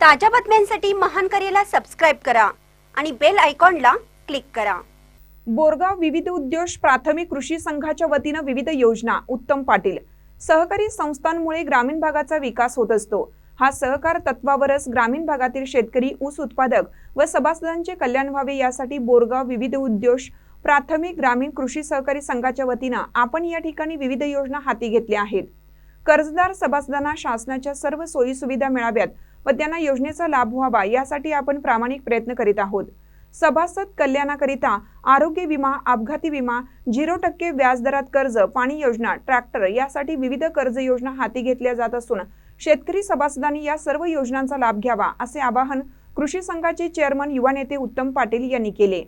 ताज्या बातम्यांसाठी महान करेला सबस्क्राईब करा आणि बेल आयकॉनला क्लिक करा. बोरगाव विविध उद्योग प्राथमिक कृषी संघाच्या वतीनं विविध योजना उत्तम पाटील. सहकारी संस्थांमुळे ग्रामीण भागाचा विकास होत असतो. हा सहकार तत्वावरच ग्रामीण भागातील शेतकरी ऊस उत्पादक व सभासदांचे कल्याण व्हावे यासाठी बोरगाव विविध उद्योग प्राथमिक ग्रामीण कृषी सहकारी संघाच्या वतीनं आपण या ठिकाणी विविध योजना हाती घेतल्या आहेत. कर्जदार सभासदांना शासनाच्या सर्व सोयी सुविधा मिळाव्यात. व त्यांना योजनेचा लाभ व्हावा यासाठी आपण प्रामाणिक प्रयत्न करीत आहोत. सभासद कल्याणाकरिता आरोग्य विमा अपघाती विमा झिरो टक्के व्याजदरात कर्ज पाणी योजना ट्रॅक्टर यासाठी विविध कर्ज योजना हाती घेतल्या जात असून शेतकरी सभासदांनी या सर्व योजनांचा लाभ घ्यावा असे आवाहन कृषी संघाचे चेअरमन युवा नेते उत्तम पाटील यांनी केले.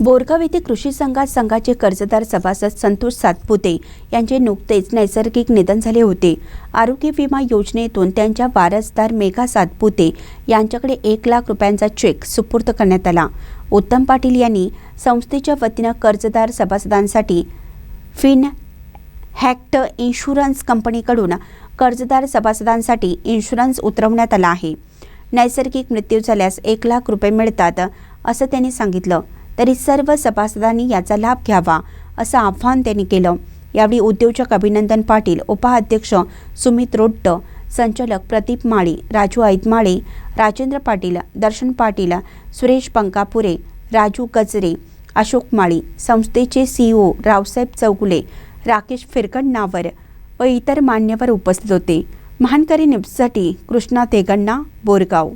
बोरगाव येथे कृषी संघात संघाचे कर्जदार सभासद संतोष सातपुते यांचे नुकतेच नैसर्गिक निधन झाले होते. आरोग्य विमा योजनेतून त्यांच्या वारसदार मेघा सातपुते यांच्याकडे एक लाख रुपयांचा चेक सुपूर्द करण्यात आला. उत्तम पाटील यांनी संस्थेच्या वतीनं कर्जदार सभासदांसाठी फिन हॅक्ट इन्शुरन्स कंपनीकडून कर्जदार सभासदांसाठी इन्शुरन्स उतरवण्यात आला आहे. नैसर्गिक मृत्यू झाल्यास एक लाख रुपये मिळतात असं त्यांनी सांगितलं. तरी सर्व सभासदांनी याचा लाभ घ्यावा असं आव्हान त्यांनी केलं. यावेळी उद्योजक अभिनंदन पाटील उपाध्यक्ष सुमित रोट्ट संचालक प्रदीप माळी राजू ऐतमाळे राजेंद्र पाटील दर्शन पाटील सुरेश पंकापुरे राजू गजरे अशोक माळी संस्थेचे सीईओ रावसाहेब चौगुले राकेश फिरकणनावर व इतर मान्यवर उपस्थित होते. महानकरी न्यूजसाठी कृष्णा तेगण्णा बोरगाव.